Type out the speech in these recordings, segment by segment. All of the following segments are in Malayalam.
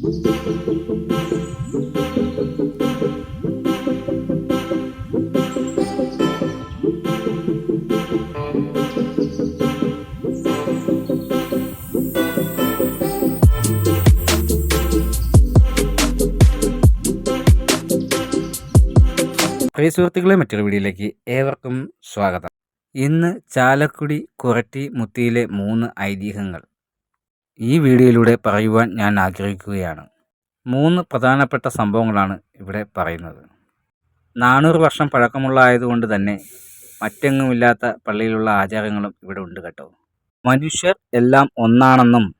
പ്രിയ സുഹൃത്തുക്കളെ മറ്റൊരു വീഡിയോയിലേക്ക് ഏവർക്കും സ്വാഗതം. ഇന്ന് ചാലക്കുടി കുറട്ടി മുത്തിയിലെ മൂന്ന് ഐതിഹ്യങ്ങൾ. ഈ വീഡിയോയിലൂടെ പറയുവാൻ ഞാൻ ആഗ്രഹിക്കുകയാണ്. മൂന്ന് പ്രധാനപ്പെട്ട സംഭവങ്ങളാണ് ഇവിടെ പറയുന്നത്. നാനൂറ് വർഷം പഴക്കമുള്ള ആയതുകൊണ്ട് തന്നെ മറ്റെങ്ങുമില്ലാത്ത പള്ളിയിലുള്ള ആചാരങ്ങളും ഇവിടെ ഉണ്ട് കേട്ടോ. മനുഷ്യർ എല്ലാം ഒന്നാണെന്നും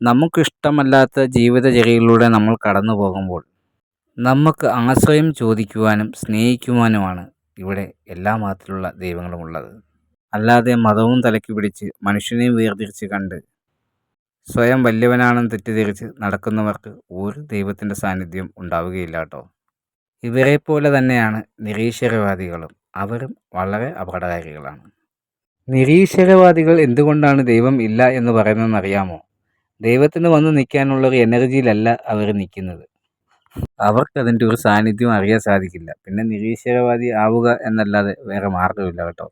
നമുക്കിഷ്ടമല്ലാത്ത ജീവിതചര്യയിലൂടെ നമ്മൾ കടന്നു പോകുമ്പോൾ നമുക്ക് ആശ്രയം ചോദിക്കുവാനും സ്നേഹിക്കുവാനുമാണ് ഇവിടെ എല്ലാ മതത്തിലുള്ള ദൈവങ്ങളുമുള്ളത്. അല്ലാതെ മതവും തലയ്ക്ക് പിടിച്ച് മനുഷ്യനെയും വേർതിരിച്ച് കണ്ട് സ്വയം വലിയവനാണെന്ന് തെറ്റിദ്ധരിച്ച് നടക്കുന്നവർക്ക് ഒരു ദൈവത്തിന്റെ സാന്നിധ്യം ഉണ്ടാവുകയില്ല കേട്ടോ. ഇവരെ പോലെ തന്നെയാണ് നിരീശ്വരവാദികളും. അവരും വളരെ അപകടകാരികളാണ്. നിരീശ്വരവാദികൾ എന്തുകൊണ്ടാണ് ദൈവം ഇല്ല എന്ന് പറയുന്നതെന്ന് അറിയാമോ ദൈവത്തിന് വന്ന് നിൽക്കാനുള്ള ഒരു എനർജിയിലല്ല അവർ നിൽക്കുന്നത്. അവർക്ക് അതിന്റെ ഒരു സാന്നിധ്യം അറിയാൻ സാധിക്കില്ല. പിന്നെ നിരീശ്വരവാദി ആവുക എന്നല്ലാതെ വേറെ മാർഗമില്ല കേട്ടോ.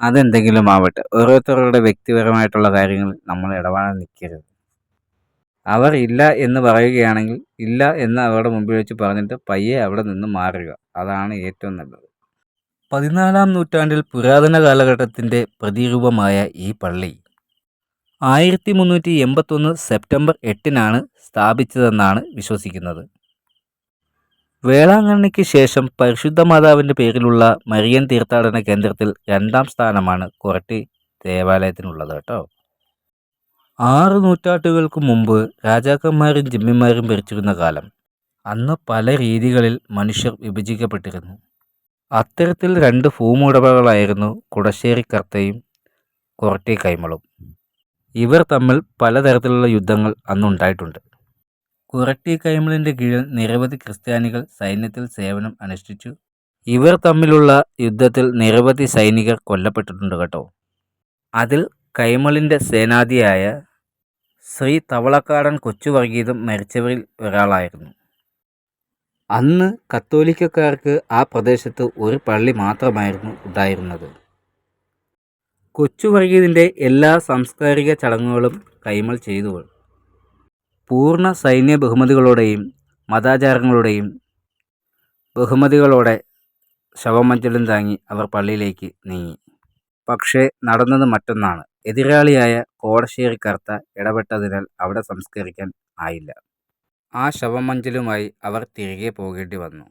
അതെന്തെങ്കിലും ആവട്ടെ. ഓരോരുത്തരുടെ വ്യക്തിപരമായിട്ടുള്ള കാര്യങ്ങളിൽ നമ്മൾ ഇടപെടാൻ നിൽക്കരുത്. അവർ ഇല്ല എന്ന് പറയുകയാണെങ്കിൽ ഇല്ല എന്ന് അവരുടെ മുമ്പിൽ വെച്ച് പറഞ്ഞിട്ട് പയ്യെ അവിടെ നിന്ന് മാറുക. അതാണ് ഏറ്റവും നല്ലത്. പതിനാലാം നൂറ്റാണ്ടിൽ പുരാതന കാലഘട്ടത്തിന്റെ പ്രതിരൂപമായ ഈ പള്ളി ആയിരത്തി മുന്നൂറ്റി എൺപത്തൊന്ന് സെപ്റ്റംബർ എട്ടിനാണ് സ്ഥാപിച്ചതെന്നാണ് വിശ്വസിക്കുന്നത്. വേളാങ്കണ്ണിക്ക് ശേഷം പരിശുദ്ധ മാതാവിന്റെ പേരിലുള്ള മരിയൻ തീർത്ഥാടന കേന്ദ്രത്തിൽ രണ്ടാം സ്ഥാനമാണ് കൊരട്ടി ദേവാലയത്തിനുള്ളത് കേട്ടോ. ആറ് നൂറ്റാണ്ടുകൾക്ക് മുമ്പ് രാജാക്കന്മാരും ജിമ്മിമാരും ഭരിച്ചിരുന്ന കാലം. അന്ന് പല രീതികളിൽ മനുഷ്യർ വിഭജിക്കപ്പെട്ടിരുന്നു. അത്തരത്തിൽ രണ്ട് ഭൂമുടമകളായിരുന്നു കുടശ്ശേരി കർത്തയും കൊരട്ടി കൈമളും. ഇവർ തമ്മിൽ പലതരത്തിലുള്ള യുദ്ധങ്ങൾ അന്നുണ്ടായിട്ടുണ്ട്. കുറട്ടി കൈമളിന്റെ കീഴിൽ നിരവധി ക്രിസ്ത്യാനികൾ സൈന്യത്തിൽ സേവനം അനുഷ്ഠിച്ചു. ഇവർ തമ്മിലുള്ള യുദ്ധത്തിൽ നിരവധി സൈനികർ കൊല്ലപ്പെട്ടിട്ടുണ്ട് കേട്ടോ. അതിൽ കൈമളിന്റെ സേനാധിയായ ശ്രീ തവളക്കാടൻ കൊച്ചുവർഗീതം മരിച്ചവരിൽ ഒരാളായിരുന്നു. അന്ന് കത്തോലിക്കക്കാർക്ക് ആ പ്രദേശത്ത് ഒരു പള്ളി മാത്രമായിരുന്നു ഉണ്ടായിരുന്നത്. കൊച്ചുവർഗീതിന്റെ എല്ലാ സാംസ്കാരിക ചടങ്ങുകളും കൈമൾ ചെയ്തു പൂർണ സൈന്യ ബഹുമതികളോടെയും മതാചാരങ്ങളുടെയും ബഹുമതികളോടെ ശവമഞ്ചലും താങ്ങി അവർ പള്ളിയിലേക്ക് നീങ്ങി. പക്ഷേ നടന്നത് മറ്റൊന്നാണ്. എതിരാളിയായ കോടശ്ശേരി കർത്ത ഇടപെട്ടതിനാൽ അവിടെ സംസ്കരിക്കാൻ ആയില്ല. ആ ശവമഞ്ചലുമായി അവർ തിരികെ പോകേണ്ടി വന്നു.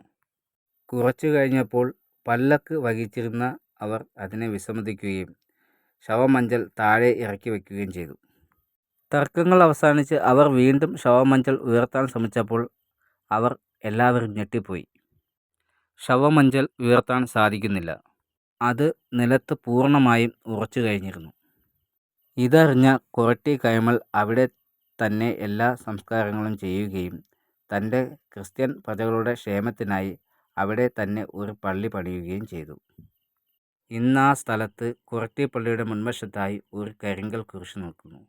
കുറച്ചു കഴിഞ്ഞപ്പോൾ പല്ലക്ക് വഹിച്ചിരുന്ന അവർ അതിനെ വിസമ്മതിക്കുകയും ശവമഞ്ചൽ താഴെ ഇറക്കി വയ്ക്കുകയും ചെയ്തു. തർക്കങ്ങൾ അവസാനിച്ച് അവർ വീണ്ടും ശവമഞ്ചൽ ഉയർത്താൻ ശ്രമിച്ചപ്പോൾ അവർ എല്ലാവരും ഞെട്ടിപ്പോയി. ശവമഞ്ചൽ ഉയർത്താൻ സാധിക്കുന്നില്ല. അത് നിലത്ത് പൂർണമായും ഉറച്ചു കഴിഞ്ഞിരുന്നു. ഇതറിഞ്ഞ കൊരട്ടി കൈമൾ അവിടെ തന്നെ എല്ലാ സംസ്കാരങ്ങളും ചെയ്യുകയും തന്റെ ക്രിസ്ത്യൻ പ്രജകളുടെ ക്ഷേമത്തിനായി അവിടെ തന്നെ ഒരു പള്ളി പണിയുകയും ചെയ്തു. ഇന്ന് ആ സ്ഥലത്ത് കുറട്ടി പള്ളിയുടെ മുൻവശത്തായി ഒരു കരിങ്കൽ കുരിശ് നിൽക്കുന്നു.